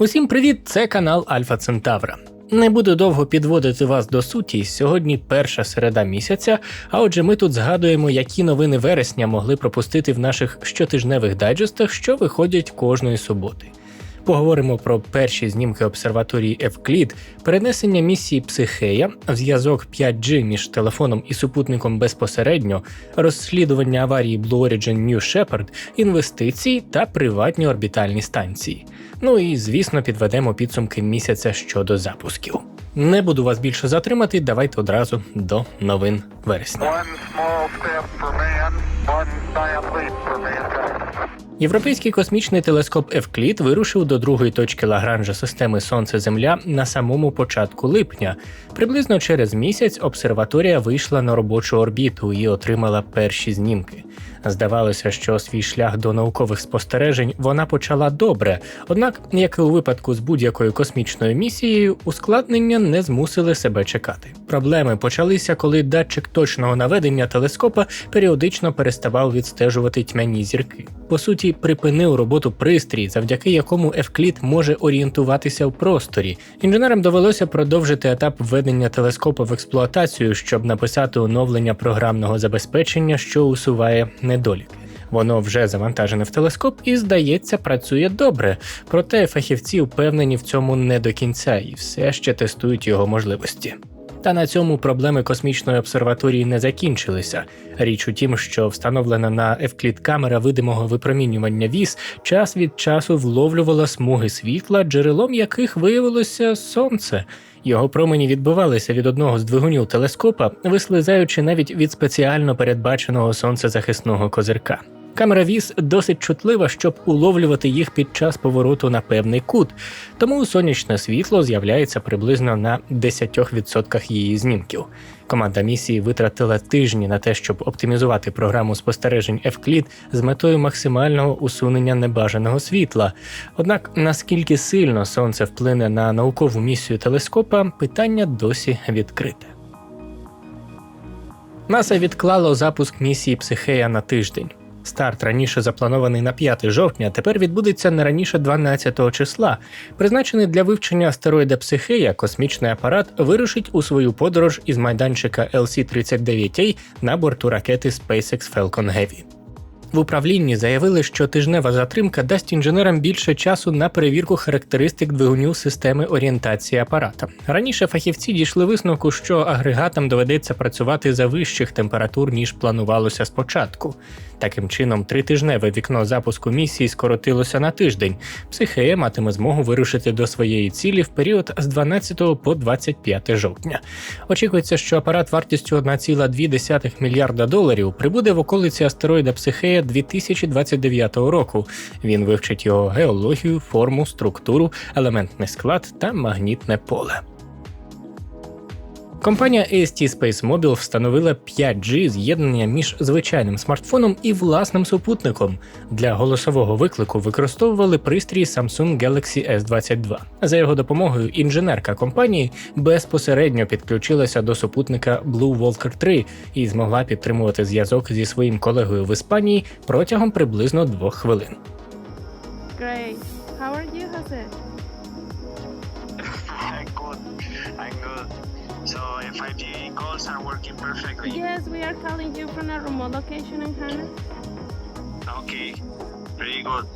Усім привіт! Це канал Альфа Центавра. Не буду довго підводити вас до суті. Сьогодні перша середа місяця. А отже, ми тут згадуємо, які новини вересня могли пропустити в наших щотижневих дайджестах, що виходять кожної суботи. Поговоримо про перші знімки обсерваторії Евклід, перенесення місії Психея, зв'язок 5G між телефоном і супутником безпосередньо, розслідування аварії Blue Origin New Shepard, інвестиції та приватні орбітальні станції. Ну і звісно, підведемо підсумки місяця щодо запусків. Не буду вас більше затримати. Давайте одразу до новин вересня. One small step for man, one giant leap. Європейський космічний телескоп Евклід вирушив до другої точки Лагранжа системи Сонце-Земля на самому початку липня. Приблизно через місяць обсерваторія вийшла на робочу орбіту і отримала перші знімки. Здавалося, що свій шлях до наукових спостережень вона почала добре, однак, як і у випадку з будь-якою космічною місією, ускладнення не змусили себе чекати. Проблеми почалися, коли датчик точного наведення телескопа періодично переставав відстежувати тьмяні зірки. По суті, припинив роботу пристрій, завдяки якому Евклід може орієнтуватися в просторі. Інженерам довелося продовжити етап введення телескопа в експлуатацію, щоб написати оновлення програмного забезпечення, що усуває недоліки. Воно вже завантажене в телескоп і, здається, працює добре. Проте фахівці впевнені в цьому не до кінця і все ще тестують його можливості. Та на цьому проблеми космічної обсерваторії не закінчилися. Річ у тім, що встановлена на Евклід камера видимого випромінювання віз час від часу вловлювала смуги світла, джерелом яких виявилося сонце. Його промені відбивалися від одного з двигунів телескопа, вислизаючи навіть від спеціально передбаченого сонцезахисного козирка. Камера віз досить чутлива, щоб уловлювати їх під час повороту на певний кут, тому сонячне світло з'являється приблизно на 10% її знімків. Команда місії витратила тижні на те, щоб оптимізувати програму спостережень Евклід з метою максимального усунення небажаного світла. Однак наскільки сильно сонце вплине на наукову місію телескопа, питання досі відкрите. НАСА відклало запуск місії Психея на тиждень. Старт раніше запланований на 5 жовтня, тепер відбудеться не раніше 12 числа. Призначений для вивчення астероїда Психея, космічний апарат вирушить у свою подорож із майданчика LC-39A на борту ракети SpaceX Falcon Heavy. В управлінні заявили, що тижнева затримка дасть інженерам більше часу на перевірку характеристик двигунів системи орієнтації апарата. Раніше фахівці дійшли висновку, що агрегатам доведеться працювати за вищих температур ніж планувалося спочатку. Таким чином, тритижневе вікно запуску місії скоротилося на тиждень. Психея матиме змогу вирушити до своєї цілі в період з 12 по 25 жовтня. Очікується, що апарат вартістю 1,2 мільярда доларів прибуде в околиці астероїда Психея 2029 року. Він вивчить його геологію, форму, структуру, елементний склад та магнітне поле. Компанія AST Space Mobile встановила 5G з'єднання між звичайним смартфоном і власним супутником. Для голосового виклику використовували пристрій Samsung Galaxy S22. За його допомогою інженерка компанії безпосередньо підключилася до супутника Blue Walker 3 і змогла підтримувати зв'язок зі своїм колегою в Іспанії протягом приблизно двох хвилин. Great. How are you, Jose? Are working perfectly. Yes, we are calling you from a remote location in Hana. Okay. Very good.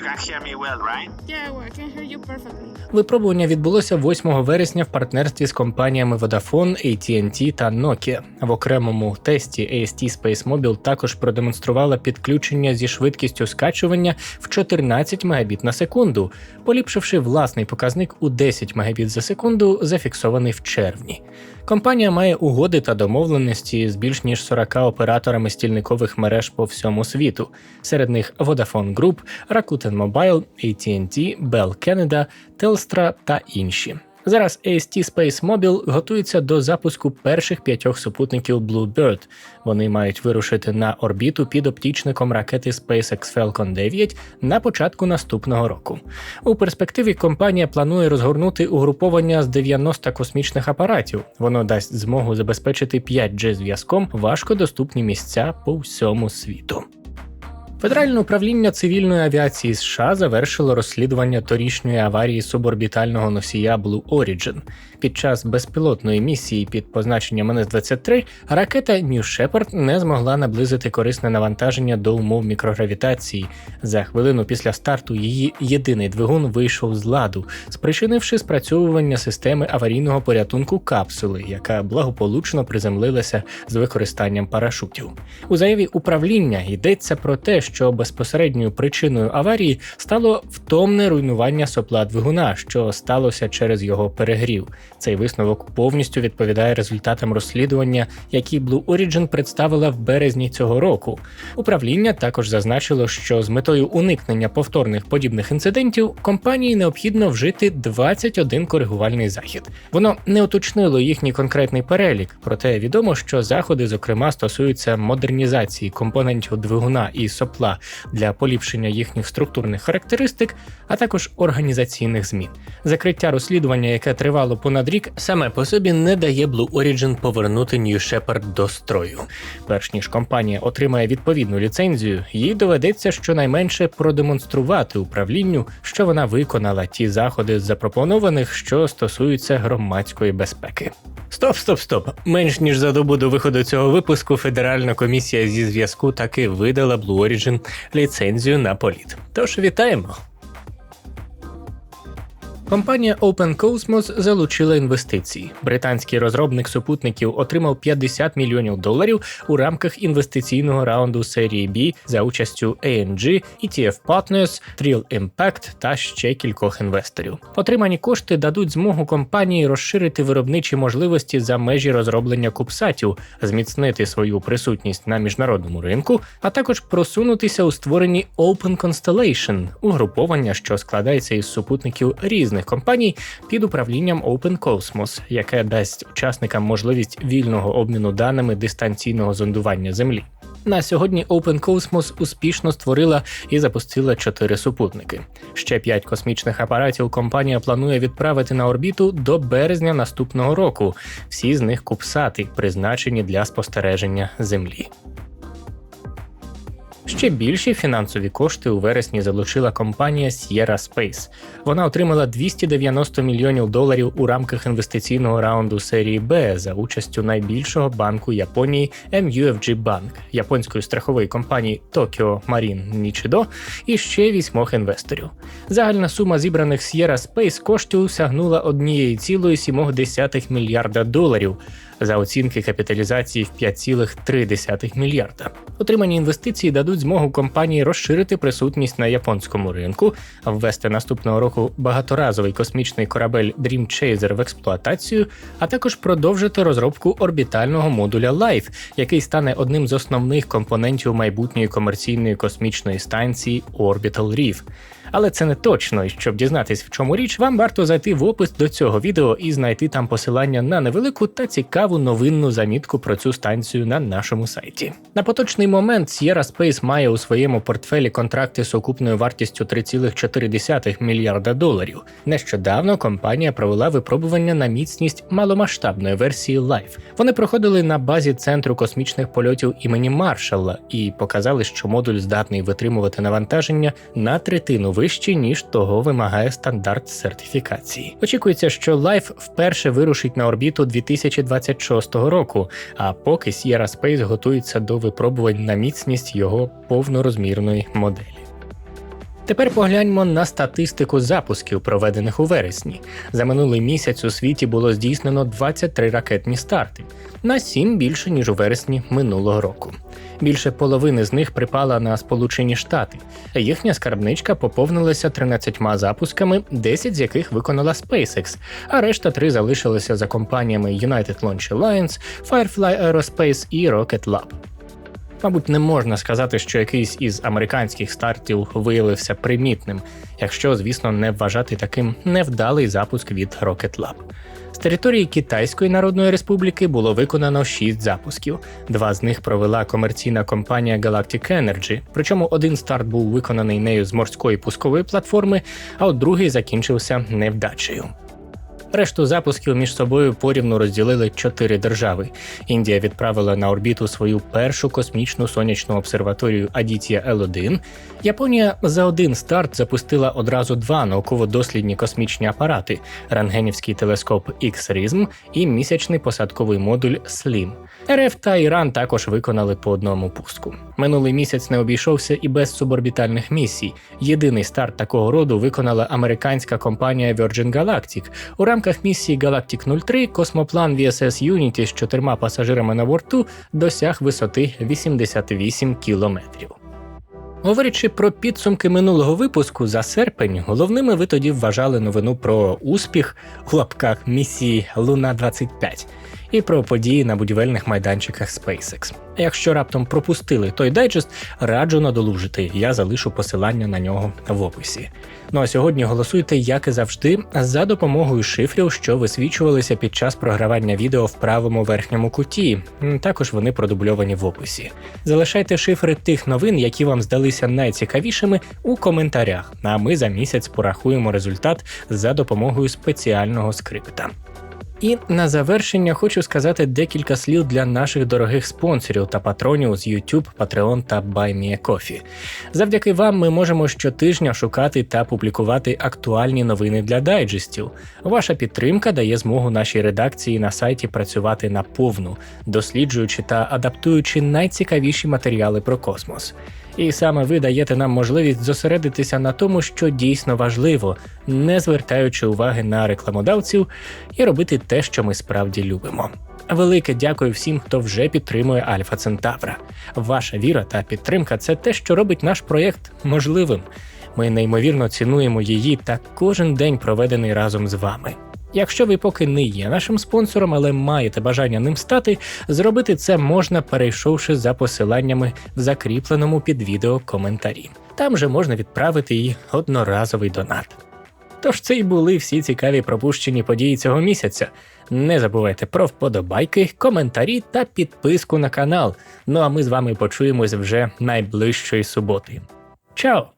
You can hear me well, right? Yeah, well, I can hear you perfectly. Випробування відбулося 8 вересня в партнерстві з компаніями Vodafone, AT&T та Nokia. В окремому тесті AST Space Mobile також продемонструвала підключення зі швидкістю скачування в 14 Мбіт на секунду, поліпшивши власний показник у 10 Мбіт за секунду, зафіксований в червні. Компанія має угоди та домовленості з більш ніж 40 операторами стільникових мереж по всьому світу. Серед них Vodafone Group, Rakuten Mobile, AT&T, Bell Canada, Telstra та інші. Зараз AST Space Mobile готується до запуску перших п'ятьох супутників Bluebird. Вони мають вирушити на орбіту під оптічником ракети SpaceX Falcon 9 на початку наступного року. У перспективі компанія планує розгорнути угруповання з 90 космічних апаратів. Воно дасть змогу забезпечити 5G зв'язком важкодоступні місця по всьому світу. Федеральне управління цивільної авіації США завершило розслідування торішньої аварії суборбітального носія Blue Origin. Під час безпілотної місії під позначенням НС-23 ракета New Shepard не змогла наблизити корисне навантаження до умов мікрогравітації. За хвилину після старту її єдиний двигун вийшов з ладу, спричинивши спрацьовування системи аварійного порятунку капсули, яка благополучно приземлилася з використанням парашутів. У заяві управління йдеться про те, що безпосередньою причиною аварії стало втомне руйнування сопла двигуна, що сталося через його перегрів. Цей висновок повністю відповідає результатам розслідування, які Blue Origin представила в березні цього року. Управління також зазначило, що з метою уникнення повторних подібних інцидентів компанії необхідно вжити 21 коригувальний захід. Воно не уточнило їхній конкретний перелік, проте відомо, що заходи, зокрема, стосуються модернізації компонентів двигуна і сопла для поліпшення їхніх структурних характеристик, а також організаційних змін. Закриття розслідування, яке тривало понад рік, саме по собі не дає Blue Origin повернути New Shepard до строю. Перш ніж компанія отримає відповідну ліцензію, їй доведеться щонайменше продемонструвати управлінню, що вона виконала ті заходи з запропонованих, що стосуються громадської безпеки. Стоп, стоп, стоп. Менш ніж за добу до виходу цього випуску Федеральна комісія зі зв'язку таки видала Blue Origin ліцензію на політ. Тож вітаємо! Компанія OpenCosmos залучила інвестиції. Британський розробник супутників отримав 50 мільйонів доларів у рамках інвестиційного раунду серії B за участю ANG, ETF Partners, Trill Impact та ще кількох інвесторів. Отримані кошти дадуть змогу компанії розширити виробничі можливості за межі розроблення кубсатів, зміцнити свою присутність на міжнародному ринку, а також просунутися у створенні Open Constellation – угруповання, що складається із супутників різних компаній під управлінням Open Cosmos, яке дасть учасникам можливість вільного обміну даними дистанційного зондування Землі. На сьогодні Open Cosmos успішно створила і запустила чотири супутники. Ще п'ять космічних апаратів компанія планує відправити на орбіту до березня наступного року. Всі з них кубсати, призначені для спостереження Землі. Ще більші фінансові кошти у вересні залучила компанія Sierra Space. Вона отримала 290 мільйонів доларів у рамках інвестиційного раунду серії Б за участю найбільшого банку Японії MUFG Bank, японської страхової компанії Tokyo Marine Nichido і ще вісьмох інвесторів. Загальна сума зібраних Sierra Space коштів сягнула 1,7 мільярда доларів за оцінки капіталізації в 5,3 мільярда. Отримані інвестиції дадуть змогу компанії розширити присутність на японському ринку, ввести наступного року багаторазовий космічний корабель Dream Chaser в експлуатацію, а також продовжити розробку орбітального модуля Life, який стане одним з основних компонентів майбутньої комерційної космічної станції Orbital Reef. Але це не точно, і щоб дізнатись, в чому річ, вам варто зайти в опис до цього відео і знайти там посилання на невелику та цікаву новинну замітку про цю станцію на нашому сайті. На поточний момент Sierra Space має у своєму портфелі контракти з окупною вартістю 3,4 мільярда доларів. Нещодавно компанія провела випробування на міцність маломасштабної версії Life. Вони проходили на базі центру космічних польотів імені Маршалла і показали, що модуль здатний витримувати навантаження на третину вище, ніж того вимагає стандарт сертифікації. Очікується, що Life вперше вирушить на орбіту 2026 року, а поки Sierra Space готується до випробувань на міцність його повнорозмірної моделі. Тепер погляньмо на статистику запусків, проведених у вересні. За минулий місяць у світі було здійснено 23 ракетні старти, на 7 більше ніж у вересні минулого року. Більше половини з них припала на Сполучені Штати. Їхня скарбничка поповнилася 13 запусками, 10 з яких виконала SpaceX, а решта три залишилися за компаніями United Launch Alliance, Firefly Aerospace і Rocket Lab. Мабуть, не можна сказати, що якийсь із американських стартів виявився примітним, якщо, звісно, не вважати таким невдалий запуск від Rocket Lab. З території Китайської Народної Республіки було виконано 6 запусків. Два з них провела комерційна компанія Galactic Energy, причому один старт був виконаний нею з морської пускової платформи, а от другий закінчився невдачею. Решту запусків між собою порівну розділили чотири держави. Індія відправила на орбіту свою першу космічну сонячну обсерваторію Адітія Л1. Японія за один старт запустила одразу два науково-дослідні космічні апарати: рентгенівський телескоп X-RISM і місячний посадковий модуль SLIM. РФ та Іран також виконали по одному пуску. Минулий місяць не обійшовся і без суборбітальних місій. Єдиний старт такого роду виконала американська компанія Virgin Galactic. У рамках місії Galactic 03 космоплан VSS Unity з чотирма пасажирами на борту досяг висоти 88 кілометрів. Говорячи про підсумки минулого випуску за серпень, головними ви тоді вважали новину про успіх у лапках місії Луна 25 і про події на будівельних майданчиках SpaceX. Якщо раптом пропустили той дайджест, раджу надолужити. Я залишу посилання на нього в описі. Ну а сьогодні голосуйте, як і завжди, за допомогою шифрів, що висвічувалися під час програвання відео в правому верхньому куті. Також вони продубльовані в описі. Залишайте шифри тих новин, які вам здалися найцікавішими, у коментарях. А ми за місяць порахуємо результат за допомогою спеціального скрипта. І на завершення хочу сказати декілька слів для наших дорогих спонсорів та патронів з YouTube, Patreon та BuyMeACoffee. Завдяки вам ми можемо щотижня шукати та публікувати актуальні новини для дайджестів. Ваша підтримка дає змогу нашій редакції на сайті працювати на повну, досліджуючи та адаптуючи найцікавіші матеріали про космос. І саме ви даєте нам можливість зосередитися на тому, що дійсно важливо, не звертаючи уваги на рекламодавців і робити те, що ми справді любимо. Велике дякую всім, хто вже підтримує Альфа Центавра. Ваша віра та підтримка це те, що робить наш проєкт можливим. Ми неймовірно цінуємо її та кожен день проведений разом з вами. Якщо ви поки не є нашим спонсором, але маєте бажання ним стати, зробити це можна, перейшовши за посиланнями в закріпленому під відео коментарі. Там же можна відправити і одноразовий донат. Тож це й були всі цікаві пропущені події цього місяця. Не забувайте про вподобайки, коментарі та підписку на канал. Ну а ми з вами почуємось вже найближчої суботи. Чао!